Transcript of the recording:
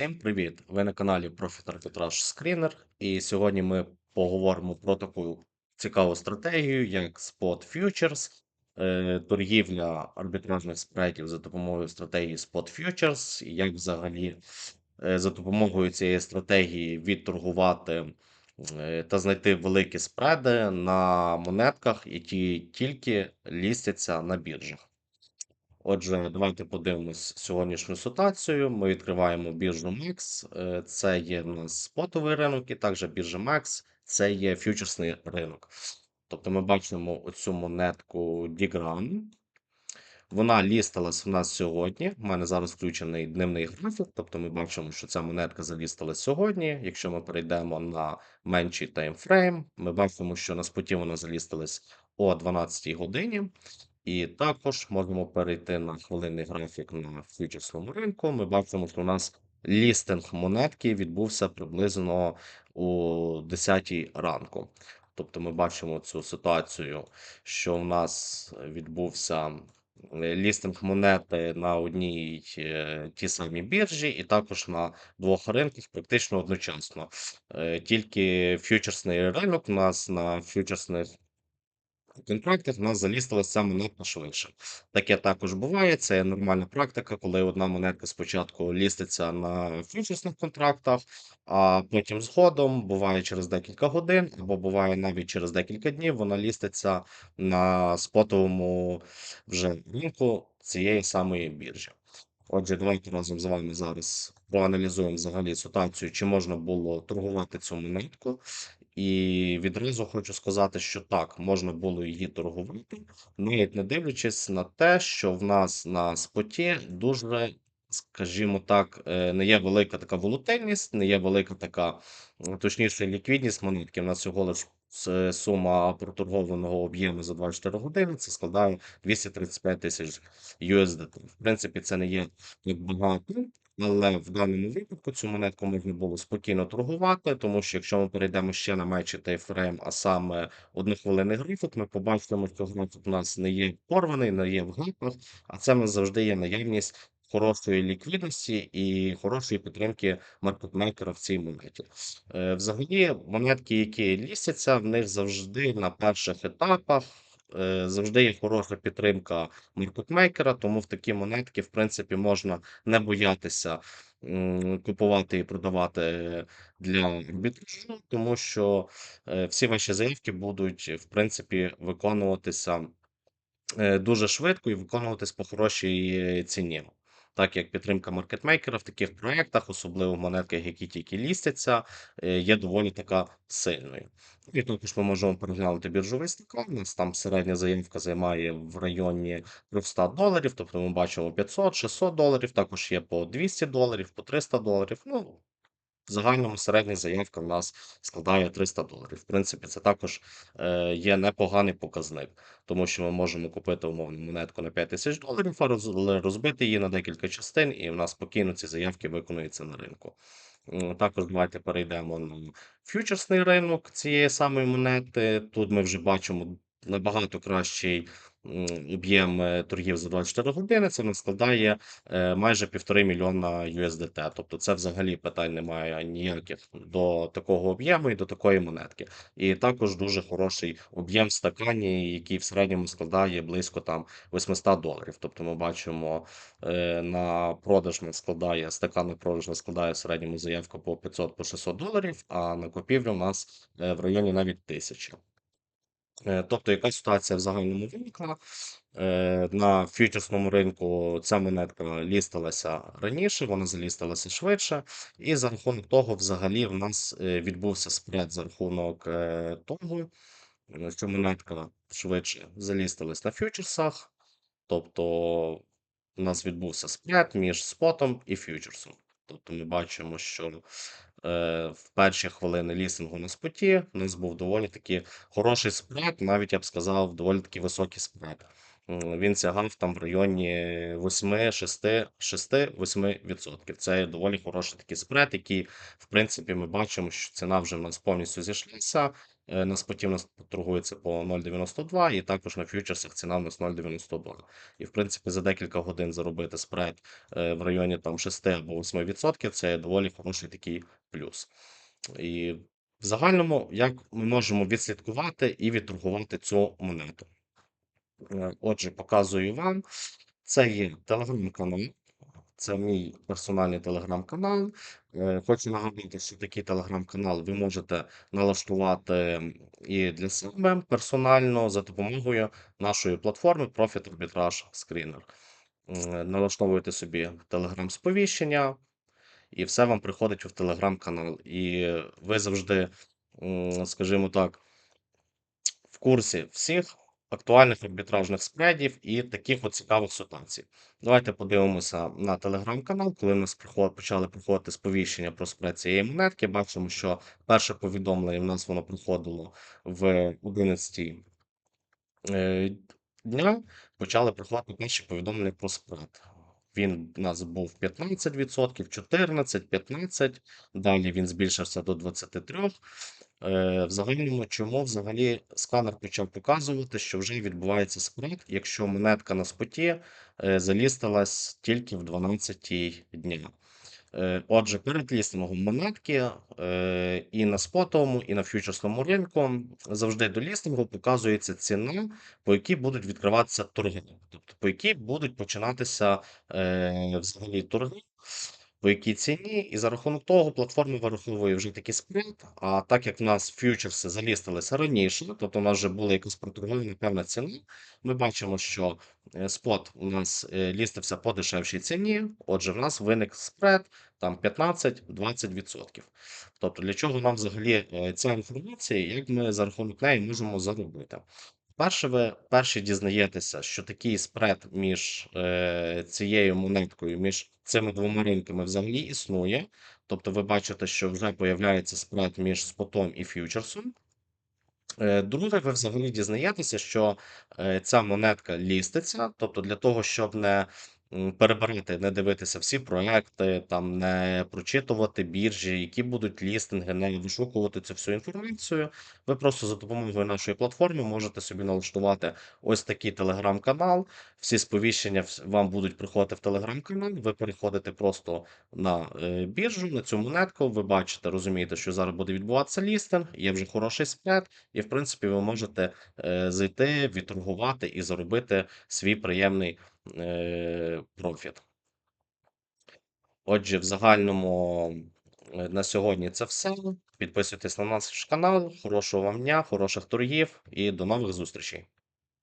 Всім привіт! Ви на каналі Profit Arbitrage Screener, і сьогодні ми поговоримо про таку цікаву стратегію, як Spot Futures, е, торгівля арбітражних спредів за допомогою стратегії Spot Futures, як взагалі е, за допомогою цієї стратегії відторгувати е, та знайти великі спреди на монетках, які тільки лістяться на біржах. Отже, давайте подивимось сьогоднішню ситуацію. Ми відкриваємо біржу MEX. Е, Це є в нас спотовий ринок, і також біржа MEX це є фьючерсний ринок. Тобто ми бачимо оцю монетку Digran. Вона лістилась в нас сьогодні. У мене зараз включений дневний графік. Тобто ми бачимо, що ця монетка залістилась сьогодні. Якщо ми перейдемо на менший таймфрейм, ми бачимо, що на споті вона залістилась о 12 годині. І також можемо перейти на хвилинний графік на фьючерсному ринку. Ми бачимо, що у нас лістинг монетки відбувся приблизно у 10 ранку. Тобто ми бачимо цю ситуацію, що в нас відбувся е, лістинг монети на одній е, тій самій біржі, і також на двох ринках практично одночасно. Е, Тільки фьючерсний ринок у нас на фьючерсних контрактах нас залістилася ця монетка швидше. Таке також буває. Це нормальна практика, коли одна монетка спочатку ліститься на фьючерсних контрактах, а потім згодом буває через декілька годин, або буває навіть через декілька днів. Вона ліститься на спотовому вже ринку цієї самої біржі. Отже, давайте разом з вами зараз проаналізуємо взагалі ситуацію, чи можна було торгувати цю монетку. І відразу хочу сказати, що так, можна було її торгувати, навіть не дивлячись на те, що в нас на споті дуже, скажімо так, е, не є велика така волатильність, не є велика така, точніше, ліквідність монетки. У нас всього лиш с- сума проторгованого об'єму за 24 години це складає 235 тисяч USDT. В принципі, це не є як багато, але в даному випадку цю монетку можна було спокійно торгувати, тому що якщо ми перейдемо ще на менший тайфрейм, а саме однохвилинний графік, ми побачимо, що графік у нас не є порваний, не є в гапах, а це в нас завжди є наявність хорошої ліквідності і хорошої підтримки маркетмейкера в цій монеті. Е, Взагалі, монетки, які лістяться, в них завжди на перших етапах. Е, Завжди є хороша підтримка маркетмейкера, тому в такі монетки, в принципі, можна не боятися купувати і продавати для арбітражу, тому що е, всі ваші заявки будуть, в принципі, виконуватися е, дуже швидко і виконуватись по хорошій ціні. Так як підтримка маркетмейкера в таких проєктах, особливо в монетках, які тільки лістяться, е, є доволі така сильною. І також ми можемо переглянути біржовий стакан. У нас там середня заявка займає в районі 300 доларів, тобто ми бачимо 500-600 доларів, також є по 200 доларів, по 300 доларів. Ну, в загальному середня заявка в нас складає 300 доларів. В принципі, це також е, є непоганий показник, тому що ми можемо купити умовну монетку на 5 тисяч доларів, але розбити її на декілька частин, і в нас спокійно ці заявки виконуються на ринку. Також давайте перейдемо на фьючерсний ринок цієї самої монети. Тут ми вже бачимо набагато кращий об'єм е, торгів за 24 години. Це нас складає е, майже півтори мільйона USDT. Тобто це взагалі питань немає ніяких до такого об'єму і до такої монетки. І також дуже хороший об'єм в стакані, який в середньому складає близько там 800 доларів. Тобто ми бачимо е, на продаж не складає стакан на продаж не складає в середньому заявка по 500 по 600 доларів, а на купівлю у нас в районі навіть 1000. Е, Тобто, яка ситуація в загальному виникла? Е, На фьючерсному ринку ця монетка лістилася раніше, вона залістилася швидше, і за рахунок того, взагалі, в нас е, відбувся спред за рахунок того, що монетка швидше залістилась на фьючерсах. Тобто, у нас відбувся спред між спотом і фьючерсом. Тобто, ми бачимо, що в перші хвилини лісингу на споті у нас був доволі таки хороший спред, навіть я б сказав, доволі таки високий спред. він сягав там в районі 8, 6, 6-8%. Це доволі хороший такий спред, який, в принципі, ми бачимо, що ціна вже в нас повністю зійшлася. Е, На споті в нас торгується по 0,92, і також на фьючерсах ціна в нас 0,92. І, в принципі, за декілька годин заробити спред е, в районі там 6 або 8% це доволі хороший такий плюс. І в загальному, як ми можемо відслідкувати і відторгувати цю монету. Е, Отже, показую вам. Це є телеграм-канал. Це мій персональний телеграм-канал. Е, Хочу нагадати, що такий телеграм-канал ви можете налаштувати і для себе персонально за допомогою нашої платформи Profit Arbitrage Screener. Налаштовуєте собі телеграм-сповіщення, і все вам приходить в телеграм-канал. І ви завжди, скажімо так, в курсі всіх актуальних арбітражних спредів і таких от цікавих ситуацій. Давайте подивимося на телеграм-канал. Коли приход- почали приходити сповіщення про спред цієї монетки, бачимо, що перше повідомлення в нас воно приходило в 11 е, дня, почали приходити перші повідомлення про спред. Він у нас був 15%, 14%, 15%. далі він збільшився до 23. Е, В загальному, чому взагалі сканер почав показувати, що вже відбувається спред, якщо монетка на споті е, залістилась тільки в 12 дня. Е, Отже, перед лістингом монетки е, і на спотовому, і на фьючерсному ринку завжди до лістингу показується ціна, по якій будуть відкриватися торги, тобто по якій будуть починатися е, взагалі торги, по якій ціні, і за рахунок того платформа вираховує вже такий спред. А так як в нас фьючерси залістилися раніше, тобто у нас вже була якась проторгована певна ціна, ми бачимо, що е, спот у нас е, лістився по дешевшій ціні, отже, в нас виник спред там 15-20%. Тобто, для чого нам взагалі е, ця інформація, як ми за рахунок неї можемо заробити? Перше, ви перші дізнаєтеся, що такий спред між е, цією монеткою, між цими двома ринками взагалі існує. Тобто, ви бачите, що вже появляється спред між спотом і фьючерсом. Е, Друге, ви взагалі дізнаєтеся, що е, ця монетка ліститься, тобто для того, щоб не м, не дивитися всі проекти, там не прочитувати біржі, які будуть лістинги, не вишукувати цю всю інформацію. Ви просто за допомогою нашої платформи можете собі налаштувати ось такий телеграм-канал. Всі сповіщення вам будуть приходити в телеграм-канал. Ви переходите просто на е, біржу, на цю монетку. Ви бачите, розумієте, що зараз буде відбуватися лістинг, є вже хороший спред, і в принципі ви можете е, зайти, відторгувати і заробити свій приємний профіт. Отже, в загальному е, на сьогодні це все. Підписуйтесь на наш канал. Хорошого вам дня, хороших торгів і до нових зустрічей.